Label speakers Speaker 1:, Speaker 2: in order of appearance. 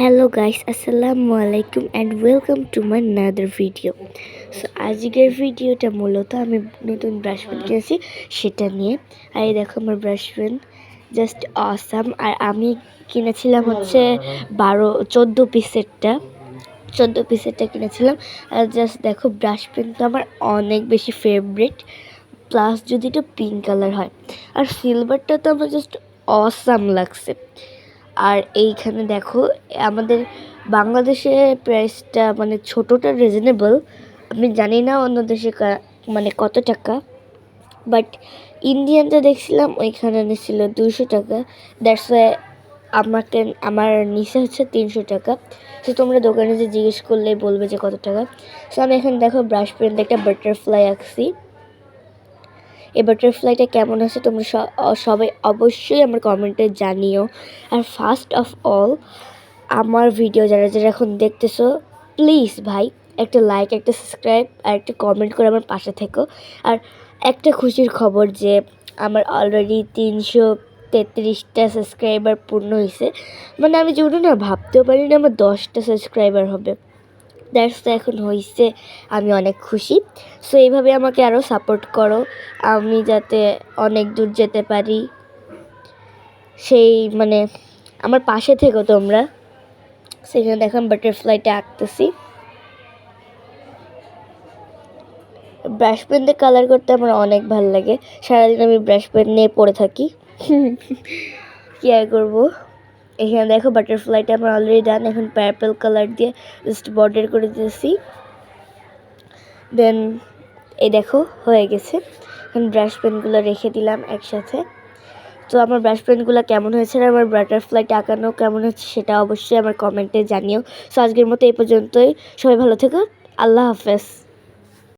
Speaker 1: Hello guys আসসালামু আলাইকুম and welcome to my another video so আজকের ভিডিওটা মূলত আমি নতুন ব্রাশ পেন কিনেছি, সেটা নিয়ে। আর এই দেখো আমার ব্রাশ পেন জাস্ট অসাম আর আমি কিনেছিলাম হচ্ছে বারো, চোদ্দ পিসেরটা চোদ্দ পিসেরটা কিনেছিলাম। আর জাস্ট দেখো ব্রাশ পেনটা আমার অনেক বেশি ফেভারিট প্লাস যদি এটা পিঙ্ক কালার হয়। আর সিলভারটা তো আমার জাস্ট অসাম লাগছে। আর এইখানে দেখো, আমাদের বাংলাদেশে প্রাইসটা মানে ছোটোটা রিজনেবল আমি জানি না অন্য দেশে মানে কত টাকা বাট ইন্ডিয়ানটা দেখছিলাম, ওইখানে নিছিল দুশো টাকা দ্যাটস ওয়াই আমাকে, আমার নিচে হচ্ছে তিনশো টাকা। তো তোমরা দোকানে যে জিজ্ঞেস করলে বলবে যে কত টাকা। সো আমি এখানে দেখো ব্রাশ পেন একটা বাটারফ্লাই আঁকছি। এই বাটারফ্লাইটা কেমন আছে তোমরা সবাই অবশ্যই আমার কমেন্টে জানিও। আর ফার্স্ট অফ অল আমার ভিডিও যারা যারা এখন দেখতেছো প্লিজ ভাই, একটা লাইক একটা সাবস্ক্রাইব আর একটা কমেন্ট করে আমার পাশে থেকো। আর একটা খুশির খবর যে, আমার অলরেডি তিনশো তেত্রিশটা সাবস্ক্রাইবার পূর্ণ হয়েছে মানে আমি যেগুলো না, ভাবতেও পারি না আমার দশটা সাবস্ক্রাইবার হবে। দ্যাটস তো এখন হয়েছে আমি অনেক খুশি। সো এইভাবে আমাকে আরও সাপোর্ট করো। আমি যাতে অনেক দূর যেতে পারি। সেই মানে আমার পাশে থেকো তোমরা। সেখানে দেখো আমি বাটারফ্লাইটা আঁকতেছি। ব্রাশ পেন দিয়ে কালার করতে আমার অনেক ভালো লাগে। সারাদিন আমি ব্রাশ পেন নিয়ে পড়ে থাকি। কী আর করব? এখানে দেখো বাটারফ্লাইটা আমার অলরেডি ডান এখন পার্পল কালার দিয়ে জাস্ট বর্ডার করে দিয়েছি। দেন এই দেখো, হয়ে গেছে। এখন ব্রাশ পেনগুলো রেখে দিলাম একসাথে। তো আমার ব্রাশ পেনগুলো কেমন হয়েছে আর আমার বাটারফ্লাইটা আঁকানো কেমন হচ্ছে সেটা অবশ্যই আমার কমেন্টে জানিও। সো আজকের মতো এই পর্যন্তই। সবাই ভালো থেকো। আল্লাহ হাফেজ।